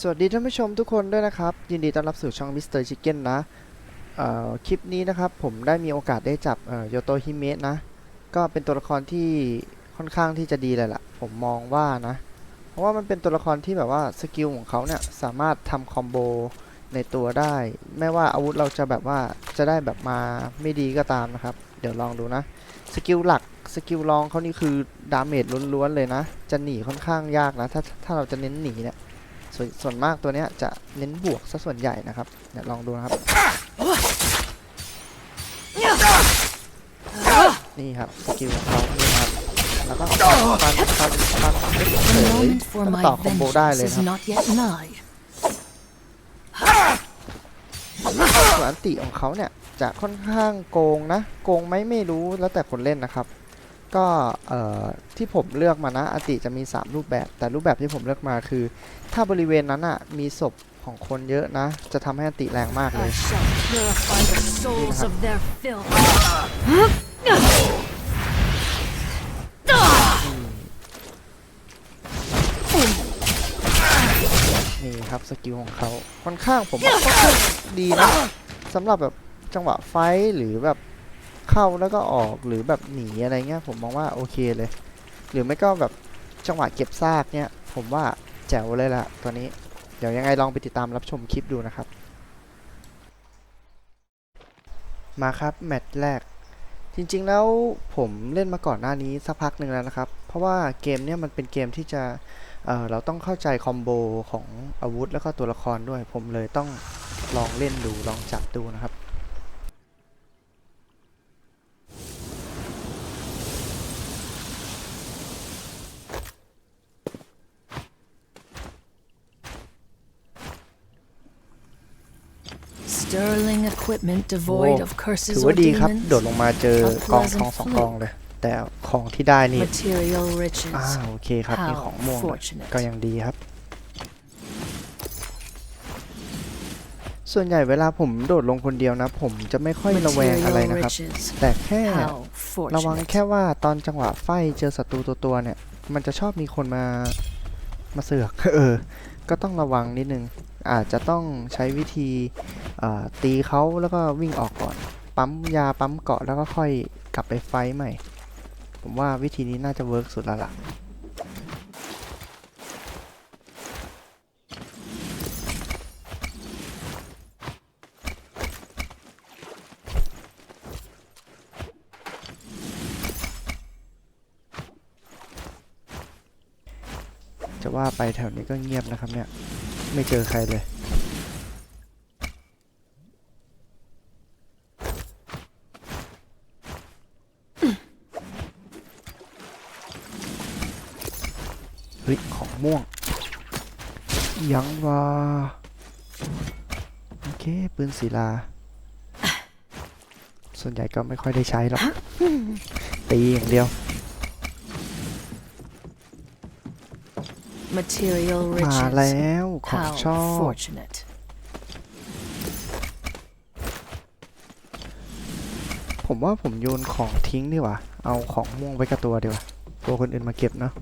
สวัสดีท่านผู้ชมทุกคนด้วยนะครับ ยินดีต้อนรับสู่ช่อง Mr. Chicken นะเอ่อคลิปนี้นะครับผมได้มีโอกาสได้จับโยโตฮิเมะนะ ก็เป็นตัวละครที่ค่อนข้างที่จะดีเลยล่ะ ผมมองว่านะ เพราะว่ามันเป็นตัวละครที่แบบว่าสกิลของเขาเนี่ยสามารถทำคอมโบในตัวได้ ไม่ว่าอาวุธเราจะแบบว่าจะได้แบบมาไม่ดีก็ตามนะครับ เดี๋ยวลองดูนะ สกิลหลักสกิลรองเขานี่คือดาเมจล้วนๆเลยนะ จะหนีค่อนข้างยากนะ ถ้าถ้าเราจะเน้นหนีเนี่ย ส่วนส่วนมากตัวเนี้ยจะเน้นบวกซะส่วนใหญ่นะครับเดี๋ยวลองดูนะครับ นี่ครับสกิลของเขานี่ครับแล้วก็ฟันฟันฟันฟันเฉ The ย moment for ต้อง my ต่อคอมโบได้เลย vengeance นะ is ครับ not yet nigh. ส่วนอันติของเขาเนี่ยจะค่อนข้างโกงนะ โกงไหมไม่รู้แล้วแต่คนเล่นนะครับ ก็เอ่อที่ผมเลือกมานะอันติจะมี 3 รูปแบบ แต่รูปแบบที่ผมเลือกมาคือ ถ้าบริเวณนั้นอะมีศพของคนเยอะนะ จะทำให้อันติแรงมากเลย I shall purify the souls of their filth. นี่ครับสกิลของเขาค่อนข้างผมว่าค่อนข้างดีนะสำหรับแบบจังหวะไฟท์หรือแบบ เข้าแล้วก็ออกหรือแบบหนีอะไรเงี้ยผมมองว่าโอเคเลย หรือไม่ก็แบบจังหวะเก็บซากเนี่ย ผมว่าแจ๋วเลยละตัวนี้ เดี๋ยวยังไงลองไปติดตามรับชมคลิปดูนะครับ มาครับแมตช์แรก จริงๆแล้วผมเล่นมาก่อนหน้านี้สักพักหนึ่งแล้วนะครับ เพราะว่าเกมเนี่ยมันเป็นเกมที่จะเเราต้องเข้าใจคอมโบของอาวุธแล้วก็ตัวละครด้วย ผมเลยต้องลองเล่นดูลองจับดูนะครับ Sterling equipment โอ้ devoid of ถื curses อ or ว่าดีครับ demons. โดดลงมาเจอกองทองสองกองเลย แต่ของที่ได้นี่ Material riches. อ่าโอเคครับมีของ How ม่วงด้วย fortunate. ก็ยังดีครับ ส่วนใหญ่เวลาผมโดดลงคนเดียวนะ ผมจะไม่ค่อยระแวงอะไร Material นะครับ riches. แต่แค่ How ระวัง fortunate. แค่ว่าตอนจังหวะไฟเจอศัตรูตัวตัวๆเนี่ย มันจะชอบมีคนมามาเสือก เออ ก็ต้องระวังนิดนึง อาจจะต้องใช้วิธีตีเขาแล้วก็วิ่งออกก่อน ปั๊มยาปั๊มเกาะแล้วก็ค่อยกลับไปไฟใหม่ ผมว่าวิธีนี้น่าจะเวิร์กสุดละละ่ะ จะว่าไปแถวนี้ก็เงียบนะครับเนี่ย ไม่เจอใครเลย เฮ้ย ของม่วง ยังวะโอเค ปืนศิลา ส่วนใหญ่ก็ไม่ค่อยได้ใช้หรอก ตีอย่างเดียว Material มา riches. แล้ว ของ How ชอบ fortunate. ผมว่าผมโยนของทิ้งดีกว่า เอาของม่วงไว้กับตัวดีกว่าตัวคนอื่นมาเก็บเนาะ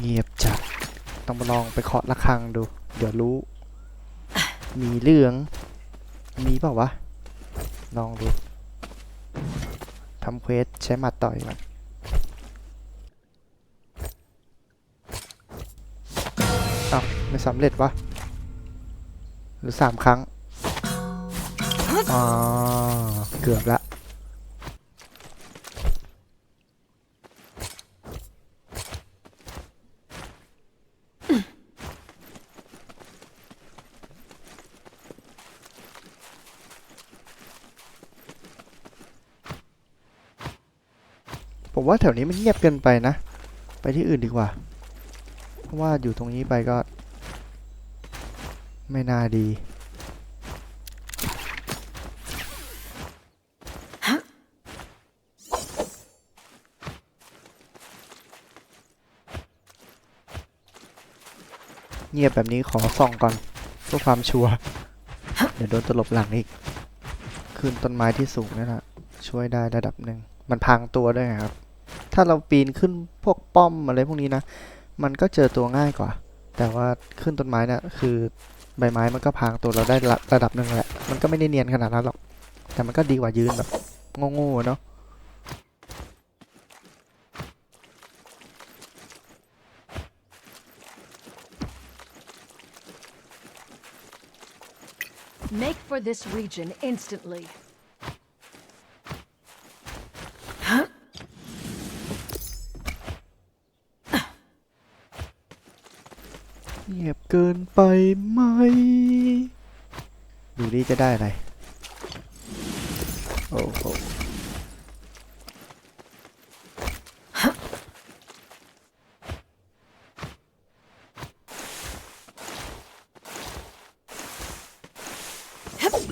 เงียบจัด ต้องมาลอง ไปเคาะระฆังดู เดี๋ยวรู้ มีเรื่อง มีเปล่าวะ ลองดูทำเควสใช้หมัดต่อยก่อนอ้าวไม่สำเร็จวะ หรือสามครั้ง อ๋อ เกือบละ ว่าแถวนี้มันเงียบเกินไปนะ ไปที่อื่นดีกว่า เพราะว่าอยู่ตรงนี้ไปก็ ไม่น่าดีเงียบแบบนี้ขอส่องก่อนเพื่อความชัวร์เดี๋ยวโดนตลบหลังอีก ขึ้นต้นไม้ที่สูงนี่แหละช่วยได้ระดับหนึ่ง มันพังตัวด้วยครับ ถ้าเราปีนขึ้นพวกป้อมอะไรพวกนี้นะ มันก็เจอตัวง่ายกว่า แต่ว่าขึ้นต้นไม้นี่ยคือใบไม้มันก็พังตัวเราได้ระระดับหนึ่งแหละ มันก็ไม่ได้เนียนขนาดนั้นหรอก แต่มันก็ดีกว่ายืนแบบโง่ๆเนาะ Make for this region instantly. เงียบเกินไปไหม ดูดิจะได้อะไร โอ้โห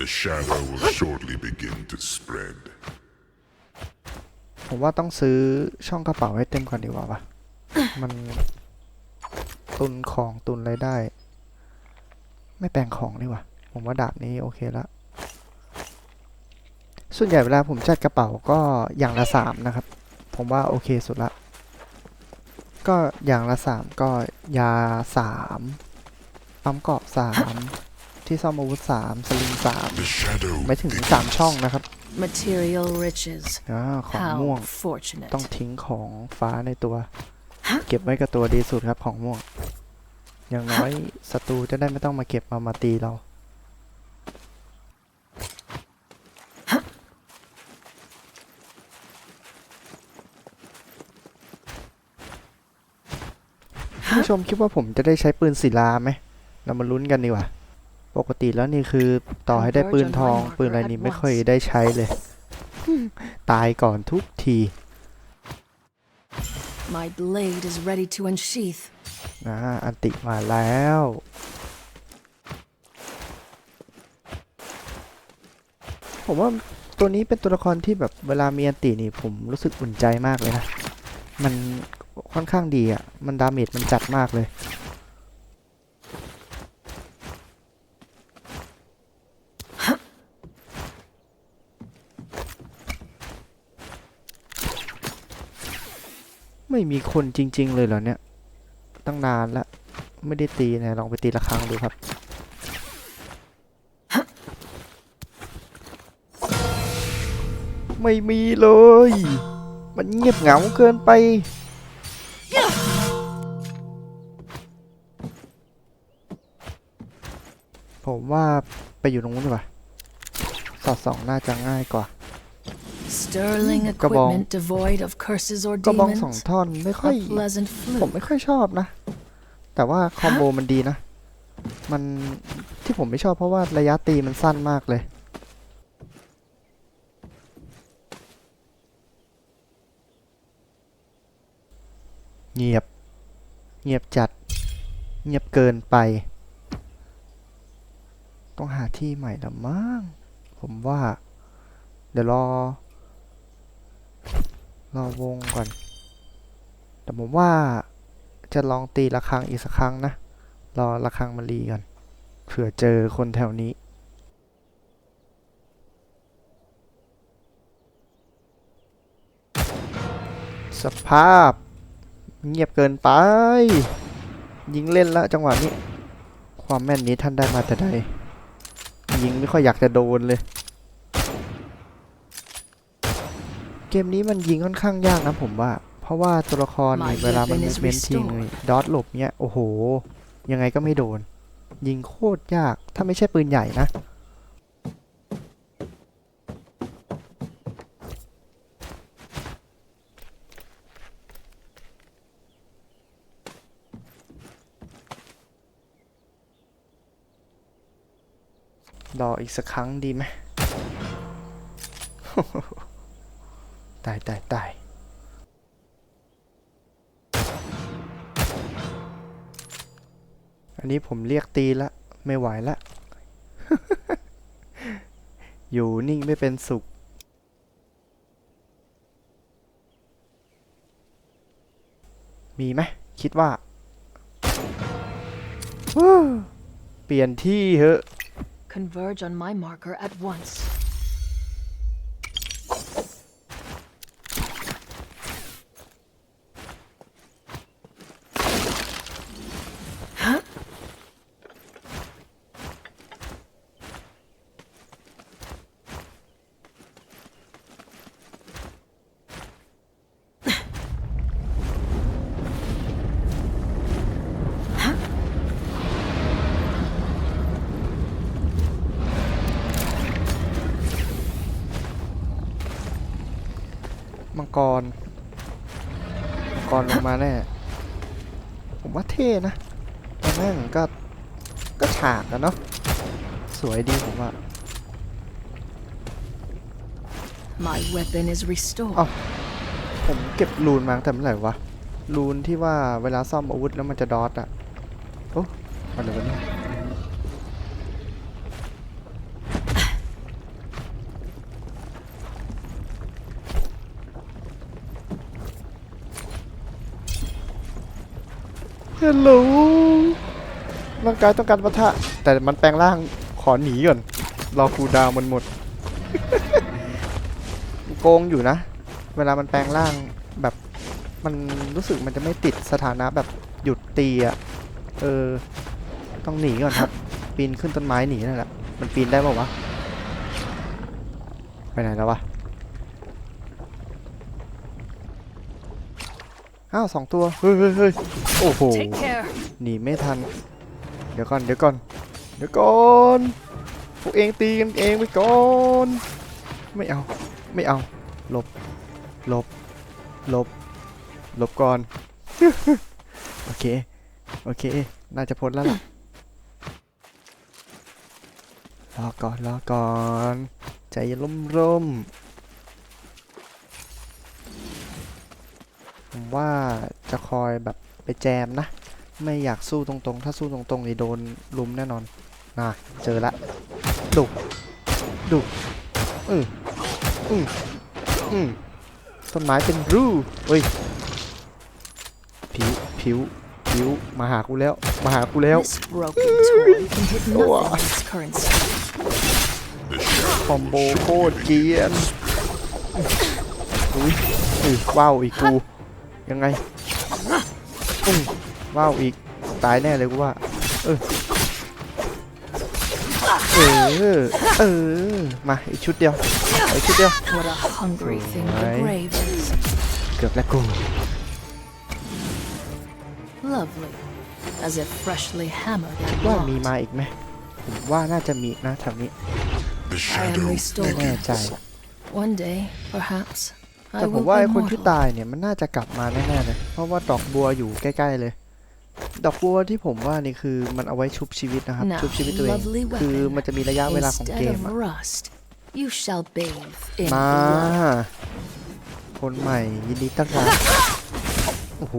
The shadow will shortly begin to spread. ผมว่าต้องซื้อช่องกระเป๋าให้เต็มก่อนดีกว่าปะมัน ตุนของตุนอะไรได้ ไม่แปลงของดีกว่าผมว่าดาบนี้โอเคละ ส่วนใหญ่เวลาผมจัดกระเป๋าก็อย่างละสามนะครับ ผมว่าโอเคสุดละ ก็อย่างละสามก็ยาสามปั๊มเกาะสามที่ซ่อมอาวุธสามสลิงสาม The shadow ไม่ถึงสามช่องนะครับ Material riches. อ่าของม่ว How ง fortunate. ต้องทิ้งของฟ้าในตัว เก็บไว้กับตัวดีสุดครับของม่วง อย่างน้อยศัตรูจะได้ไม่ต้องมาเก็บมามาตีเรา ผู้ชมคิดว่าผมจะได้ใช้ปืนศิลาไหม เรามาลุ้นกันดีกว่า ปกติแล้วนี่คือต่อให้ได้ปืนทองปืนอะไรนี่ไม่ค่อยได้ใช้เลย ตายก่อนทุกที My blade is ready to unsheath. อ่าอันติมาแล้วผมว่าตัวนี้เป็นตัวละครที่แบบเวลามีอันตินี่ผมรู้สึกอุ่นใจมากเลยนะ มันค่อนข้างดีอะ มันดาเมจมันจัดมากเลย ไม่มีคนจริง ๆ เลยเหรอเนี่ย ตั้งนานแล้วไม่ได้ตีนะลองไปตีละครั้งดูครับไม่มีเลย มันเงียบเหงาเกินไป ผมว่าไปอยู่ตรงนู้นดีกว่าสอดส่องน่าจะง่ายกว่า Sterling Hmm, kabong. equipment devoid of curses or กระบองสอง demons. ท่อนไม่ค่อย A pleasant ผม flute. ไม่ค่อยชอบนะ แต่ว่าคอมโบมันดีนะ มันที่ผมไม่ชอบเพราะว่าระยะตีมันสั้นมากเลย เงียบ เงียบจัด เงียบเกินไป ต้องหาที่ใหม่ละมั้งผมว่า เดี๋ยวรอ รอวงก่อน แต่ผมว่าจะลองตีระฆังอีกสักครั้งนะ รอระฆังมารีกันเผื่อเจอคนแถวนี้สภาพ เงียบเกินไป ยิงเล่นละจังหวะนี้ ความแม่นนี้ท่านได้มาแต่ใดยิงไม่ค่อยอยากจะโดนเลย เกมนี้มันยิงค่อนข้างยากนะผมว่า เพราะว่าตัวละครนี่ My เวลามัน weapon is มูเมนต์ทิ้ง restored เลยดอทหลบเนี้ยโอ้โห ยังไงก็ไม่โดน ยิงโคตรยากถ้าไม่ใช่ปืนใหญ่นะรออีกสักครั้งดีไหม ตายตายตายอันนี้ผมเรียกตีละ ไม่ไหวละ อยู่นิ่งไม่เป็นสุข มีไหมคิดว่า เปลี่ยนที่เหอะ Converge on my marker at once. กรมังกรลงมาแน่ ผมว่าเท่นะแต่แม่งก็ ก็ฉากอะเนาะ สวยดีผมว่า My weapon is restored. เอ้าผมเก็บรูนมาตั้งแต่เมื่อไหร่วะ รูนที่ว่าเวลาซ่อมอาวุธแล้วมันจะดอทอะโอ้อะไรวะเนี่ย ฮัลโหลร่างกายต้องการปะทะ แต่มันแปลงร่างขอหนีก่อน รอคูดาวมันหมด โกงอยู่นะ เวลามันแปลงร่างแบบ มันรู้สึกมันจะไม่ติดสถานะแบบหยุดตีอะเออ ต้องหนีก่อนครับ ปีนขึ้นต้นไม้หนีนั่นแหละ มันปีนได้ป่าวะ ไปไหนแล้ววะ อ้าวสองตัว เฮ้ยเฮ้ยเฮ้ยโอ้โห Take care. หนีไม่ทัน เดี๋ยวก่อน เดี๋ยวก่อน เดี๋ยวก่อน พวกเองตีกันเองไปก่อน ไม่เอา ไม่เอา หลบ หลบ หลบ หลบก่อน โอเค โอเค น่าจะพ้นแล้วล่ะรอก่อนรอก่อน ใจเย็นร่มร่ม ผมว่าจะคอยแบบไปแจมนะ ไม่อยากสู้ตรงๆ ถ้าสู้ตรงๆนี่โดนลุมแน่นอนน่ะเจอละ ดุ ดุอืออืออือต้นไม้เป็นรูเฮ้ย ผิว ผิว ผิว มาหากูแล้ว มาหากูแล้ว This broken toy can hit Oh. nothing in its current state. The shadow คอมโบโคตรเกรียนอุ้ยอุ้ยว้าวอีกกู ยังไงอุ้ยว้าวอีกตายแน่เลยกูว่า เออ เออ เออ มาอีกชุดเดียวเอาอีกชุดเดียว What a hungry thing the Right. grave is. เกือบแล้วกู Lovely. As if freshly hammered and ว่ามี wrought. มาอีกไหมผมว่าน่าจะมีอีกนะแถวนี้ The I am shadow ไม่ restored. แน่ใจ One day, perhaps, แต่ I ผม will ว่า be ไอ้คนที่ mortal. ตายเนี่ยมันน่าจะกลับมาแน่ๆเลย เพราะว่าดอกบัวอยู่ใกล้ๆเลย ดอกบัวที่ผมว่านี่คือมันเอาไว้ชุบชีวิตนะครับ Now, ชุบชีวิตตัวเอง lovely คือ weapon. มันจะมีระยะเวลาของเก Instead ม of อะ rust, you shall bathe in มา blood. คนใหม่ยินดีต้อนรับ โอ้โห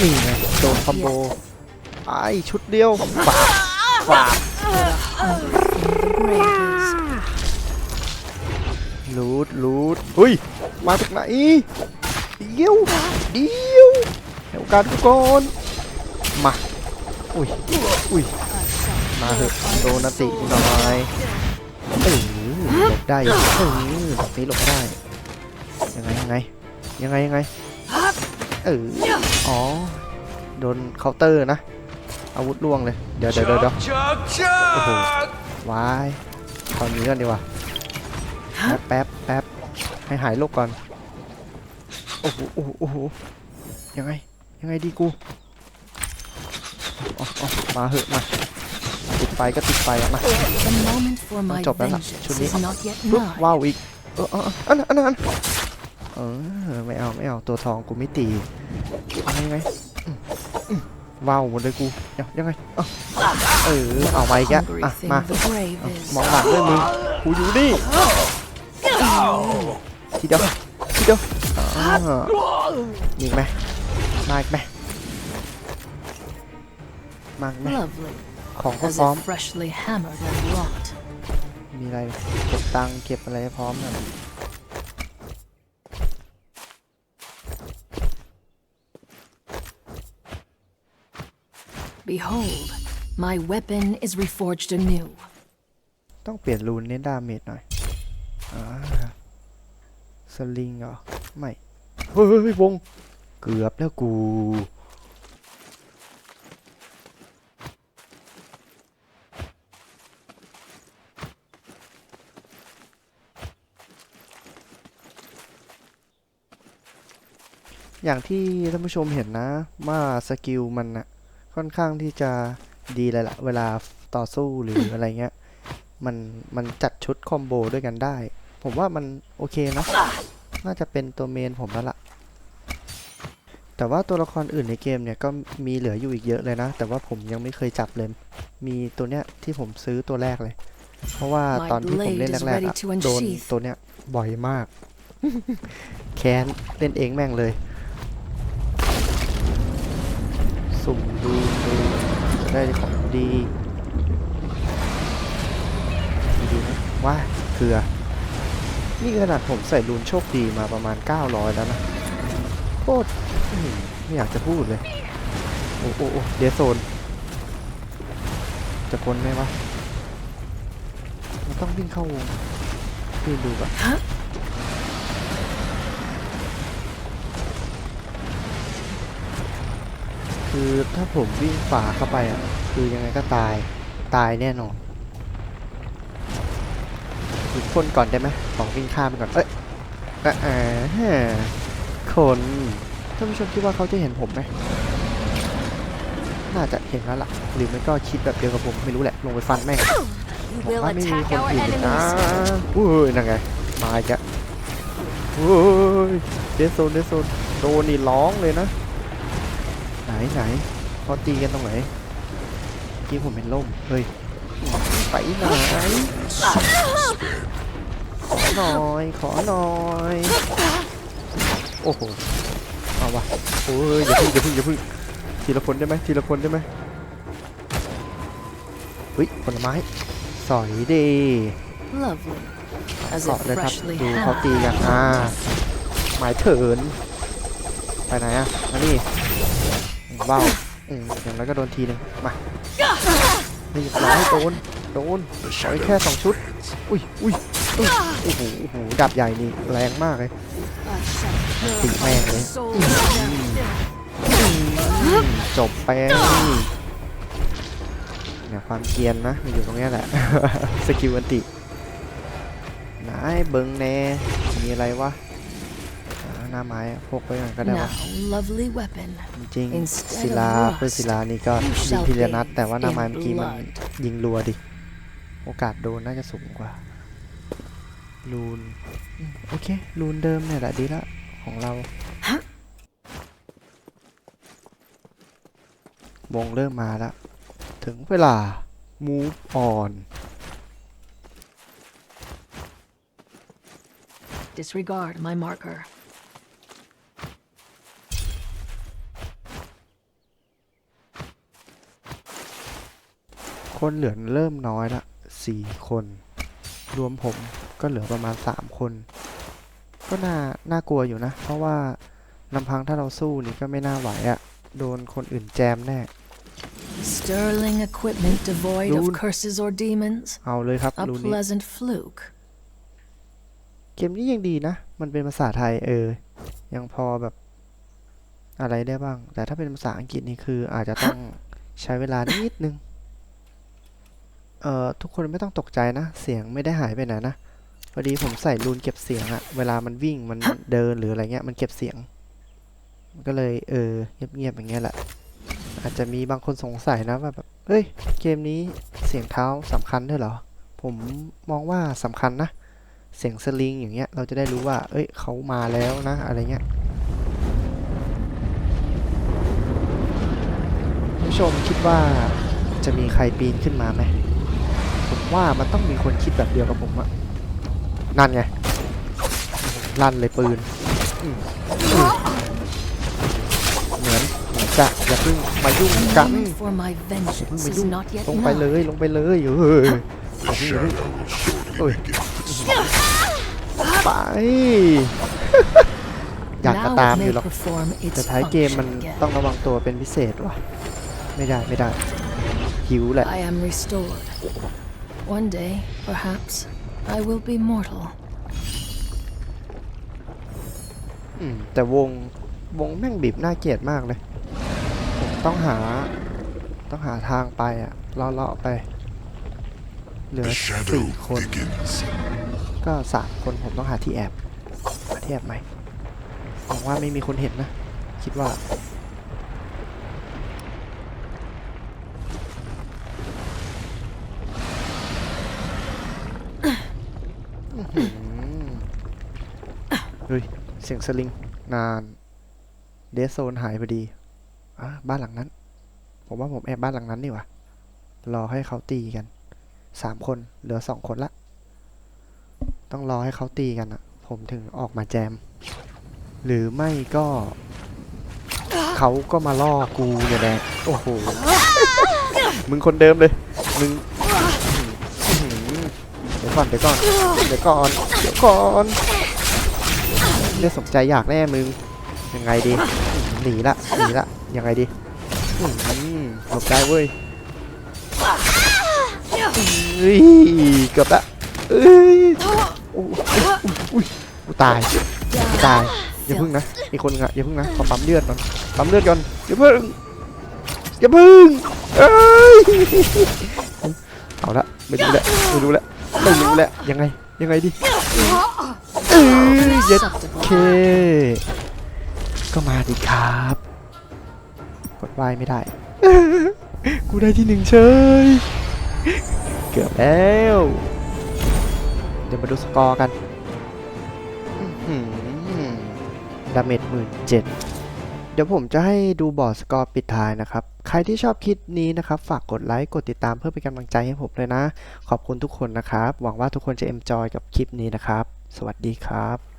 นี่ไงโดนคอมโบ ไอชุดเดียวฝากฝาก The grave is. รูดรูดเฮ้ย มาจากไหนเดี๋ยวเดี๋ยวให้โอกาสกูก่อนมา อุ้ย อุ้ย มาเถอะโดนนาติกูหน่อยเออหลบได้อยู่เออแบบนี้หลบได้ ยังไงยังไง ยังไงยังไง เออ อ๋อ โดนเคาน์เตอร์นะ อาวุธล่วงเลย เดี๋ยวเดี๋ยวเดี๋ยวเดี๋ยวโอ้โหวายตอนนี้ก่อนดีกว่า แป๊บแป๊บแป๊บให้หายโรคก่อน โอ้โหโอ้โหโอ้โหยังไง ยังไงดีกูอ๋อมาเหอะมาติดไฟก็ติดไฟมา The moment for my chop that up. vengeance Should we- is not yet ปึ๊บว้าวอีกเอออันนั้นอันนั้นอันเออไม่เอาไม่เอาตัวทองกูไม่ตีเอายังไงว้าวหมดเลยกูยังยังไงเออเอาไปแกอะมามองหลังด้วยมึงกูอยู่นี่ ทีเดียวทีเดียวอ่ามีอีกไหมมาอีกไหมมาอีกไหม Lovely. ของก็ As พร้อม if freshly hammered and wrought. มีอะไรเก็บตังค์เก็บอะไรให้พร้อมกัน Behold, my weapon is reforged anew. ต้องเปลี่ยนรูนเน้นดาเมจหน่อยอ่า สลิงเหรอ ไม่ เฮ้ยวง เกือบแล้วกูอย่างที่ท่านผู้ชมเห็นนะว่าสกิลมันนะค่อนข้างที่จะดีเลยละเวลาต่อสู้หรืออะไรเงี้ย มันมันจัดชุดคอมโบด้วยกันได้ ผมว่ามันโอเคนะ น่าจะเป็นตัวเมนผมแล้วล่ะ แต่ว่าตัวละครอื่นในเกมเนี่ยก็มีเหลืออยู่อีกเยอะเลยนะ แต่ว่าผมยังไม่เคยจับเลย มีตัวเนี้ยที่ผมซื้อตัวแรกเลย เพราะว่า My ตอนที่ผมเล่น blade is แรกๆ ready อะ to โดน unsheath ตัวเนี้ยบ่อยมาก แค้นเล่นเองแม่งเลย สุ่มดูดูจะได้ของดี ดีๆนะว้าเกลือ นี่ขนาดผมใส่รูนโชคดีมาประมาณ 900 แล้วนะโคตรอื้อหือไม่อยากจะพูดเลย โอ้โอ้โอ้เดยวโซน จะพ้นไหมวะ มันต้องวิ่งเข้าวงพี่ดูก่อนฮะคือถ้าผมวิ่งฝ่าเข้าไปอะ คือยังไงก็ตาย ตายแน่นอน หยุดพ่นก่อนได้ไหมลองวิ่งข้ามไปก่อน เอ้ยอะอ่าฮะคนท่านผู้ชมคิดว่าเขาจะเห็นผมไหมน่าจะเห็นแล้วล่ะ หรือไม่ก็คิดแบบเดียวกับผมไม่รู้แหละ ลงไปฟันแม่งผมว่าไม่มีคนอื่นนะอุ้ยนั่นไง มาอีกแล้วอุ้ยเดซโซนเดซโซนโดนนี่ร้องเลยนะ ไหนไหนเขาตีกันตรงไหนเมื่อกี้ผมเห็นล่ม เฮ้ย ไปไหน หน่อย ขอหน่อย โอ้โห เอาวะโอ้ยอย่าพึ่งอย่าพึ่งอย่าพึ่งทีละคนได้ไหมทีละคนได้ไหมเฮ้ยผลไม้ สอยดี Lovely. As เกาะ if เลยครับ freshly ดูเขา had. ตีกันอ่าหมายเถิน ไปไหนอะมานี่ว้าวอืมอย่างไรก็โดนทีหนึ่งมาเรียบร้อยโดนโดน The สอย shadow แค่สองชุด อุ้ยอุ้ยอุ้ย โอ้โหโอ้โหดาบใหญ่นี่แรงมากเลย I shall Big purify man, the eh? soul. จบไปเนี่ยความเกียนนะมันอยู่ตรงนี้แหละ สกิลอันติไหนเบิงแน่ มีอะไรวะหน้าไม้อะพกไปกันก็ได้วะจริงศิลาเพื่อศิลานี่ก็ you ยิง shall ทีละนัด bathe แต่ว่าหน้าไม้เมื่อกี้มันยิงรัวดิ โอกาสโดนน่าจะสูงกว่า ลูนอืมโอเคลูนเดิมเนี่ยแหละดีละของเราวงเริ่มมาแล้ว ถึงเวลา move on Disregard my marker. คนเหลือเริ่มน้อยละสี่คน รวมผม ก็เหลือประมาณสามคน ก็น่าน่ากลัวอยู่นะ เพราะว่าลำพังถ้าเราสู้นี่ก็ไม่น่าไหวอะโดนคนอื่นแจมแน่ Sterling equipment devoid Loon. of curses or demons. เอาเลยครับ A รูนี้ pleasant fluke. เกมนี้ยังดีนะ มันเป็นภาษาไทยเออ ยังพอแบบอะไรได้บ้าง แต่ถ้าเป็นภาษาอังกฤษนี่คืออาจจะต้องใช้เวลานิดนึง เอ่อ ทุกคนไม่ต้องตกใจนะ เสียงไม่ได้หายไปไหนนะ พอดีผมใส่รูนเก็บเสียงอะเวลามันวิ่งมันเดินหรืออะไรเงี้ยมันเก็บเสียงมันก็เลยเออเงียบๆอย่างเงี้ยแหละ อาจจะมีบางคนสงสัยนะว่าแบบเฮ้ยเกมนี้เสียงเท้าสำคัญด้วยเหรอ ผมมองว่าสำคัญนะ เสียงสลิงอย่างเงี้ยเราจะได้รู้ว่า เอ้ยเขามาแล้วนะอะไรเงี้ยผู้ชมคิดว่าจะมีใครปีนขึ้นมาไหมผมว่ามันต้องมีคนคิดแบบเดียวกับผมอะ นั่นไง ลั่นเลยปืนอืมอืมเหมือนเหมือนจะอย่าเพิ่งมายุ่ง The กัน moment for my อย่าเพิ่ง vengeance มา is ยุ่ง not yet ลงไปเล nigh. ยลงไปเลยเฮ้ยอย่าเพิ่งอย่าเพิ่ง shadow will surely Oi. begin to ไปอยากจะ Now ตาม it อยู่ may หรอก perform its แต่ท้ายเกมมัน function again. ต้องระวังตัวเป็นพิเศษว่ะ ไม่ได้ไม่ได้หิวแหละ I am restored. One day, perhaps, I will be mortal. อืมแต่วงวงแม่งบีบน่าเกลียดมากเลย ผมต้องหา ต้องหาทางไปอะเลาะๆไป เหลือ The สี่ shadow คน thickens. ก็สามคนผมต้องหาที่แอบหาที่แอบใหม่หวังว่าไม่มีคนเห็นนะ คิดว่า อื้อหือเฮ้ย เสียงสลิงนานเดซโซนหายพอดีอะบ้านหลังนั้น ผมว่าผมแอบบ้านหลังนั้นนี่ว่ารอให้เขาตีกันสามคนเหลือสองคนละ ต้องรอให้เขาตีกันอะผมถึงออกมาแจม หรือไม่ก็ เขาก็มาล่อกูเนี่ยแหละโอ้โห มึงคนเดิมเลย มึงเดี๋ยวก่อนเดี๋ยวก่อนเดี๋ยวก่อนเดี๋ยวก่อน เรียกสมใจอยากแน่มึง ยังไงดีหนีละหนีละยังไงดีอื้อหือหลบได้เว้ยเฮ้ยเกือบละเอ้ยอุ้ยอุ้ยอุ้ยตายตายอย่าพึ่งนะอีกคนนึงอะอย่าพึ่งนะขอปั๊มเลือดก่อนปั๊มเลือดก่อนอย่าพึ่งอย่าพึ่งเอ้ยเอาละไม่รู้แล้วไม่รู้แล้วไม่รู้แล้วยังไงยังไงดิเอ้ยเย็ด ก็มาดิครับกดไหวไม่ได้ กูได้ที่หนึ่งเฉยเกือบแล้ว เดี๋ยวมาดูสกอร์กันดาเมจหมื่นเจ็ดเดี๋ยวผมจะให้ดูบอร์ดสกอร์ปิดท้ายนะครับ ใครที่ชอบคลิปนี้นะครับ ฝากกดไลค์ กดติดตามเพื่อเป็นกำลังใจให้ผมเลยนะ ขอบคุณทุกคนนะครับ หวังว่าทุกคนจะเอ็นจอยกับคลิปนี้นะครับ สวัสดีครับ